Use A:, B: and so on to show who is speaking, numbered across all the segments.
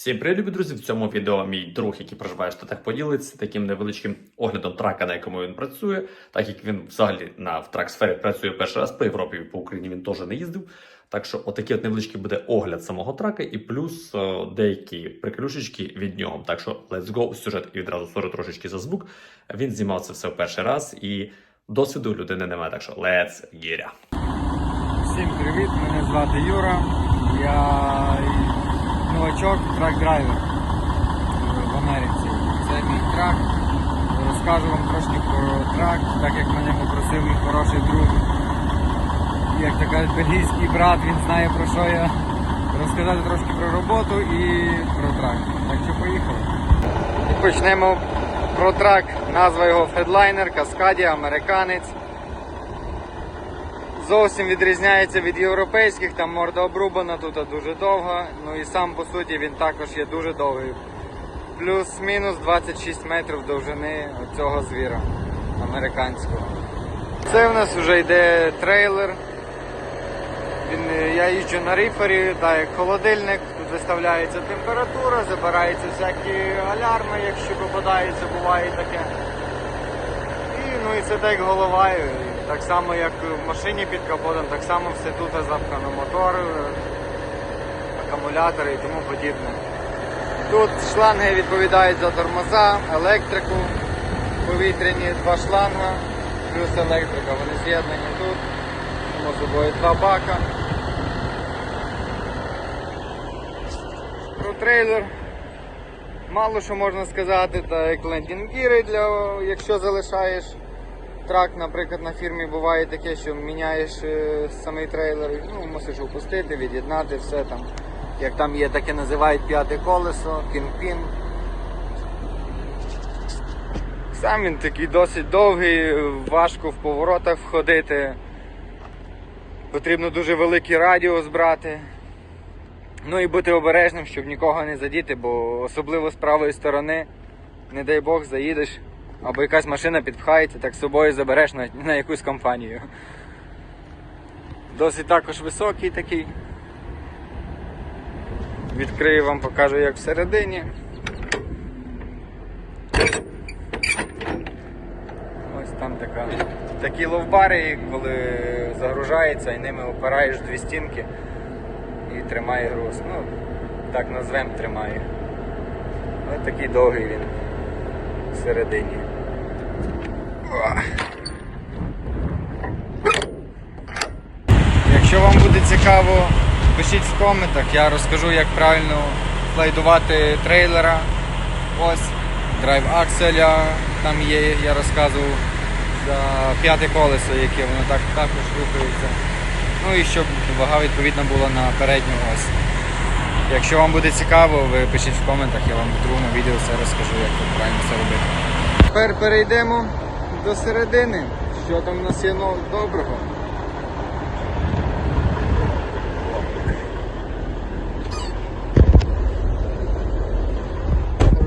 A: Всім привіт, любі друзі! В цьому відео мій друг, який проживає в Штатах, поділиться таким невеличким оглядом трака, на якому він працює, так як він взагалі на в трак-сфері працює перший раз по Європі і по Україні він теж не їздив. Так що отакий от невеличкий буде огляд самого трака і плюс е, деякі приключечки від нього. Так що let's go, сюжет і відразу сорі трошечки за звук. Він знімав це все в перший раз і досвіду людини немає. Так що let's get it.
B: Всім привіт, мене звати Юра. Я новачок, трак-драйвер в Америці. Це мій трак. Розкажу вам трошки про трак, так як мене попросив мій хороший друг. Як така бельгійський брат, він знає про що я розказати трошки про роботу і про трак. Так що поїхали. Почнемо про трак. Назва його Fedliner, Cascadia, американець зовсім відрізняється від європейських, там морда обрубана, тут дуже довга. Ну і сам по суті він також є дуже довгий. Плюс-мінус 26 метрів довжини цього звіра американського. Це в нас вже йде трейлер. Він, е, я їжджу на ріфері, так холодильник, тут виставляється температура, забираються всякі алярми, якщо попадається, буває таке. Ну і це так і Так само, як в машині під капотом, так само все тут запхано мотор, е, акумулятори і тому подібне. Тут шланги відповідають за тормоза, електрику, повітряні два шланга, плюс електрика, вони з'єднані тут. Само собою два бака. Про трейлер. Мало що можна сказати, так як лендінгіри, для, якщо залишаєш трак, наприклад, на фірмі буває таке, що міняєш е, самий трейлер, ну, мусиш опустити, від'єднати все там. Як там є, таке називають п'яте колесо, кінпін. Сам він такий досить довгий, важко в поворотах входити. Потрібно дуже великий радіус брати. Ну і бути обережним, щоб нікого не задіти, бо особливо з правої сторони, не дай Бог, заїдеш, або якась машина підпхається, так з собою забереш на, на якусь компанію. Досить також високий такий. Відкрию вам, покажу як всередині. Ось там така. Такі ловбари, коли загружається і ними опираєш дві стінки і тримає груз. Ну, так назвем тримає. Ось такий довгий він всередині. Якщо вам буде цікаво, пишіть в коментах, я розкажу, як правильно слайдувати трейлера. Ось драйв акселя, там є, я розказував за п'яте колесо, яке воно так також рухається. Ну і щоб вага відповідно була на передню ось. Якщо вам буде цікаво, ви пишіть в коментах, я вам в другому відео все розкажу, як тут правильно це робити. Тепер перейдемо до середини. Що там у нас є доброго?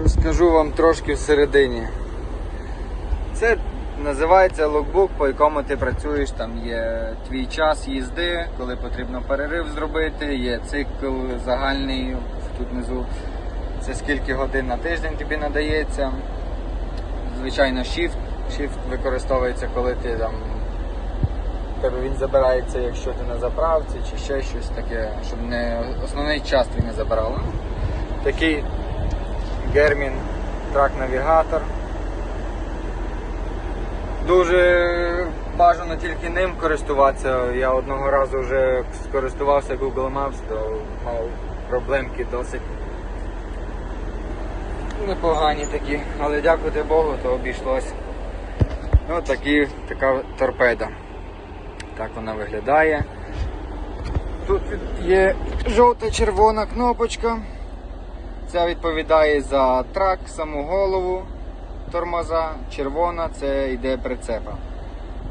B: Розкажу вам трошки всередині. Це називається логбук, по якому ти працюєш. Там є твій час їзди, коли потрібно перерив зробити, є цикл загальний тут внизу. Це скільки годин на тиждень тобі надається. Звичайно, shift. Shift використовується, коли ти там тебе він забирається, якщо ти на заправці чи ще щось таке, щоб не основний час твій не забирав. Ну, Такий Garmin трак навігатор. Дуже бажано тільки ним користуватися. Я одного разу вже скористувався Google Maps, то мав проблемки досить непогані такі, але дякувати Богу, то обійшлось. Ну, такі, така торпеда. Так вона виглядає. Тут є жовта-червона кнопочка. Це відповідає за трак, саму голову тормоза, червона це йде прицепа.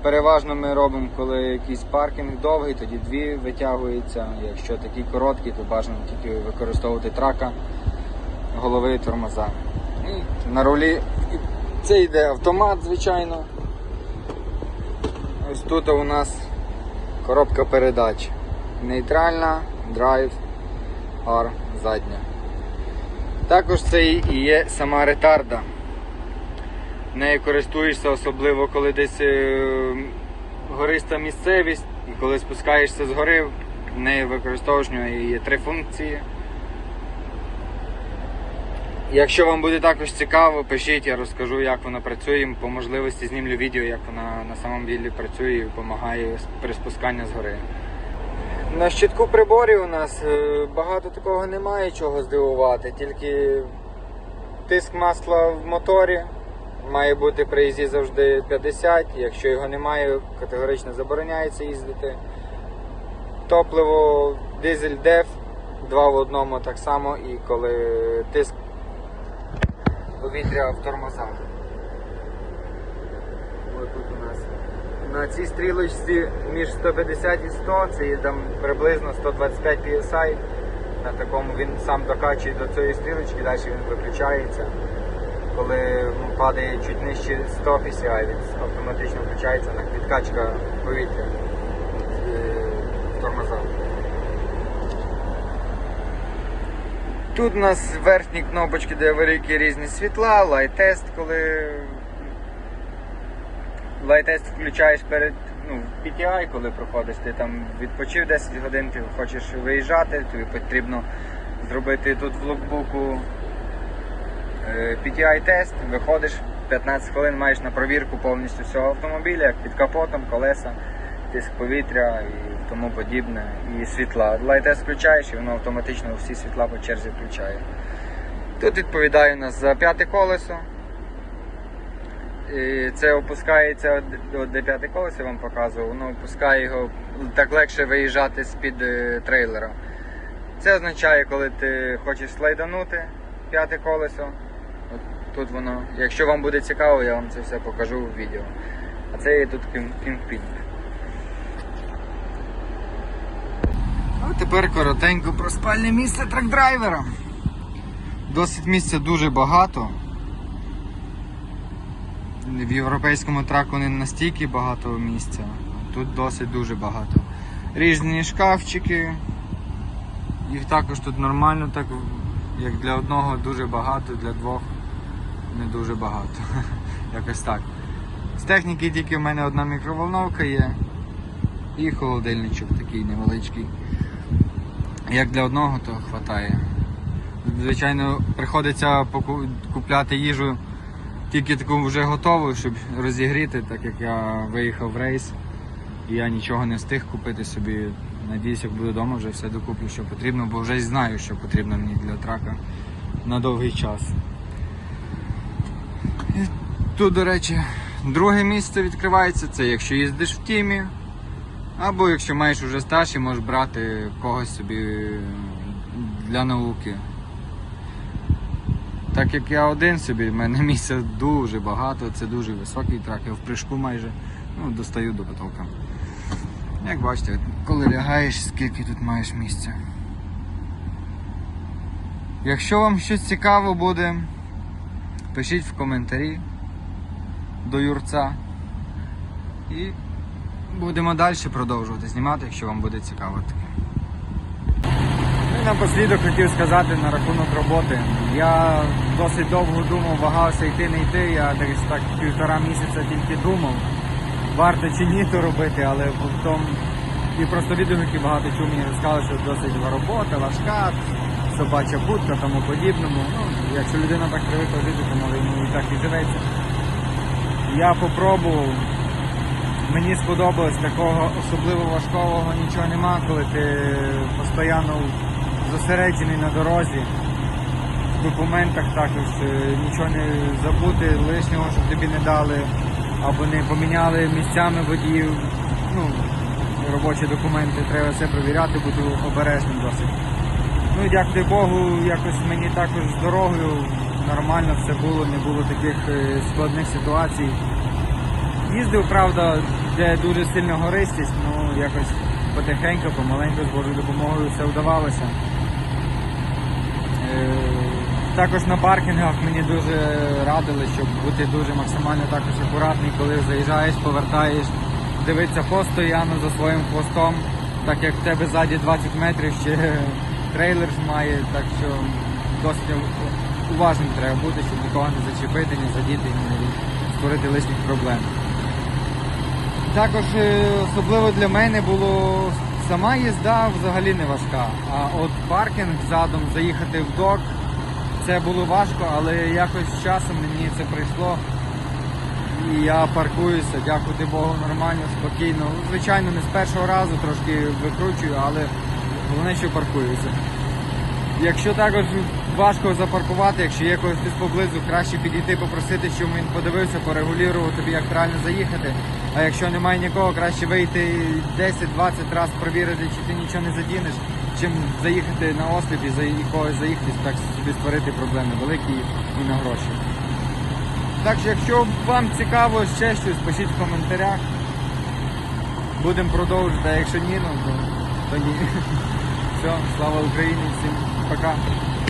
B: Переважно ми робимо, коли якийсь паркінг довгий, тоді дві витягуються. Якщо такі короткі, то бажано тільки використовувати трака, голови і тормоза. І на рулі це йде автомат, звичайно. Ось тут у нас коробка передач. Нейтральна, драйв, R задня. Також це і є сама ретарда. Нею користуєшся особливо, коли десь е, гориста місцевість, і коли спускаєшся з гори, в неї використовуєш в є три функції. Якщо вам буде також цікаво, пишіть, я розкажу, як вона працює. По можливості знімлю відео, як вона на самом ділі працює і допомагає при спусканні з гори. На щитку приборів у нас е, багато такого немає чого здивувати, тільки тиск масла в моторі має бути при їзді завжди 50, якщо його немає, категорично забороняється їздити. Топливо дизель DEF, два в одному так само, і коли тиск повітря в тормозах. Ось тут у нас. На цій стрілочці між 150 і 100, це є там приблизно 125 PSI. На такому він сам докачує до цієї стрілочки, далі він виключається. Коли ну, падає чуть нижче 100 PSI, він автоматично включається на відкачка повітря е, в тормозах. Тут у нас верхні кнопочки, де великі різні світла, лайт-тест, коли лайт-тест включаєш перед ну, PTI, коли проходиш, ти там відпочив 10 годин, ти хочеш виїжджати, тобі потрібно зробити тут в локбуку е, PTI-тест, виходиш 15 хвилин, маєш на провірку повністю всього автомобіля, як під капотом, колеса, тиск повітря і тому подібне. І світла. Лайт-тест включаєш і воно автоматично всі світла по черзі включає. Тут відповідає у нас за п'яте колесо. І це опускається де п'яте колесо, я вам показував, воно опускає його, так легше виїжджати з-під е, трейлера. Це означає, коли ти хочеш слайданути п'яте колесо. От тут воно. Якщо вам буде цікаво, я вам це все покажу в відео. А це є тут кінг-пінг. А тепер коротенько про спальне місце трак-драйвера. Досить місця дуже багато. В європейському траку не настільки багато місця. Тут досить дуже багато. Різні шкафчики. Їх також тут нормально, так як для одного дуже багато, для двох не дуже багато. Якось так. З техніки тільки в мене одна мікроволновка є і холодильничок такий невеличкий. Як для одного, то вистачає. Звичайно, приходиться купляти їжу тільки таку вже готову, щоб розігріти, так як я виїхав в рейс. І я нічого не встиг купити собі. Надіюсь, як буду вдома, вже все докуплю, що потрібно, бо вже знаю, що потрібно мені для трака на довгий час. І тут, до речі, друге місце відкривається, це якщо їздиш в тімі. Або якщо маєш уже стаж і можеш брати когось собі для науки. Так як я один собі, в мене місця дуже багато, це дуже високий трак, я в прыжку майже ну, достаю до потолка. Як бачите, коли лягаєш, скільки тут маєш місця. Якщо вам щось цікаво буде, пишіть в коментарі до Юрця. І будемо далі продовжувати знімати, якщо вам буде цікаво таке. Ну і напослідок хотів сказати на рахунок роботи. Я досить довго думав, вагався йти, не йти. Я десь так півтора місяця тільки думав, варто чи ні то робити, але потім і просто відгуки багато чув мені сказали, що досить робота, важка, собача будка, тому подібному. Ну, якщо людина так привикла жити, то може і так і живеться. Я попробував. Мені сподобалось такого особливо важкого нічого нема, коли ти постійно зосереджений на дорозі. В документах також е, нічого не забути лишнього, щоб тобі не дали, або не поміняли місцями водіїв. Ну, робочі документи треба все перевіряти, буду обережним досить. Ну і дякую Богу, якось мені також з дорогою нормально все було, не було таких е, складних ситуацій. Їздив, правда, де дуже сильно гористість, ну якось потихеньку, помаленьку, з Божою допомогою все вдавалося. Е, Також на паркінгах мені дуже радили, щоб бути дуже максимально також акуратний, коли заїжджаєш, повертаєш, дивитися постійно за своїм хвостом, так як в тебе ззаді 20 метрів ще трейлер має, так що досить уважним треба бути, щоб нікого не зачепити, не задіти, не створити лишніх проблем. Також е, особливо для мене було сама їзда взагалі не важка. А от паркінг задом заїхати в док, це було важко, але якось з часом мені це прийшло. І я паркуюся, дякувати Богу, нормально, спокійно. Звичайно, не з першого разу трошки викручую, але головне, що паркуюся. Якщо також важко запаркувати, якщо є когось десь поблизу, краще підійти, попросити, щоб він подивився, порегулював тобі, як правильно заїхати. А якщо немає нікого, краще вийти 10-20 разів перевірити, чи ти нічого не задінеш, чим заїхати на осліп і за когось заїхати, так собі створити проблеми великі і на гроші. Так що, якщо вам цікаво ще щось, пишіть в коментарях. Будемо продовжувати, а якщо ні, ну то, то ні. Все, слава Україні, всім пока.